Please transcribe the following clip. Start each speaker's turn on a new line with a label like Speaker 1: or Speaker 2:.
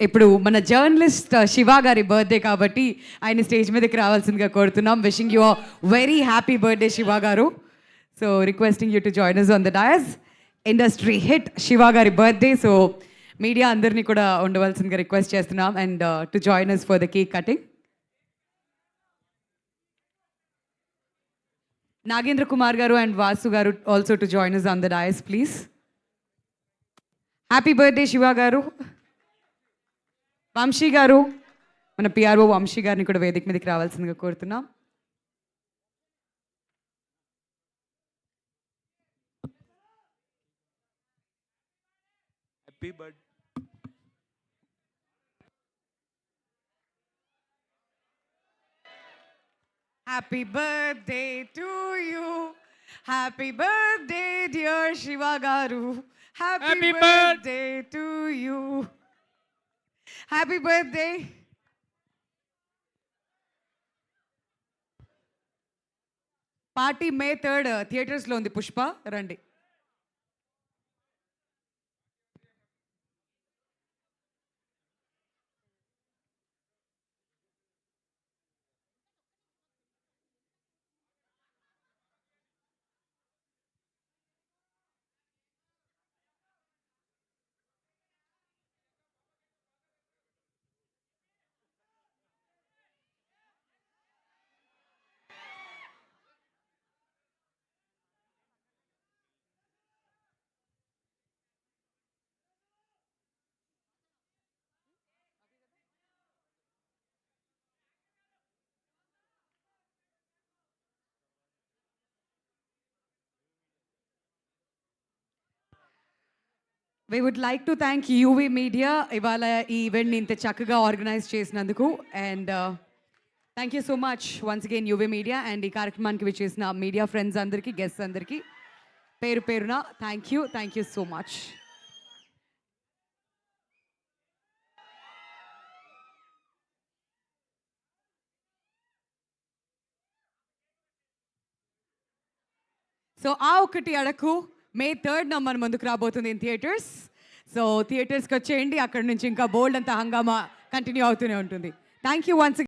Speaker 1: ఇప్పుడు మన journalist uh, Shiva గారి బర్త్డే కాబట్టి ఆయన స్టేజ్ మీదకి రావాల్సిందిగా కోరుతున్నాం. Wishing you very happy birthday Shiva garu. So requesting you to join us on the dais industry hit Shiva గారి బర్త్డే సో మీడియా అందరినీ కూడా ఉండవలసిందిగా రిక్వెస్ట్ చేస్తున్నాం. And to join us for the cake cutting Nagendra Kumar garu and Vasu garu also to join us on the dais please happy birthday Shiva garu. Vamshi garu మన PRO Vamsi గారిని కూడా వేదిక మీదకి రావాల్సిందిగా కోరుతున్నాం.
Speaker 2: Happy birth
Speaker 1: happy birthday to you happy birthday dear Shiva garu happy Happy birthday to you happy birthday party May third థియేటర్స్లో ఉంది. పుష్ప రండి. we would like to thank UV media ఇవాళ ఈ ఈవెంట్ని ఇంత చక్కగా ఆర్గనైజ్ చేసినందుకు and thank you so much once again UV media and ఈ కార్యక్రమానికి విచ్చేసిన మీడియా ఫ్రెండ్స్ అందరికీ గెస్ట్స్ అందరికీ పేరు పేరున thank you thank you so much so ఆ ఒకటి అడకు మే థర్డ్ మన ముందుకు రాబోతుంది ఇన్ థియేటర్స్. సో థియేటర్స్కి వచ్చేయండి అక్కడ నుంచి ఇంకా బోల్డ్ అంత హంగామా కంటిన్యూ అవుతూనే ఉంటుంది. Thank you once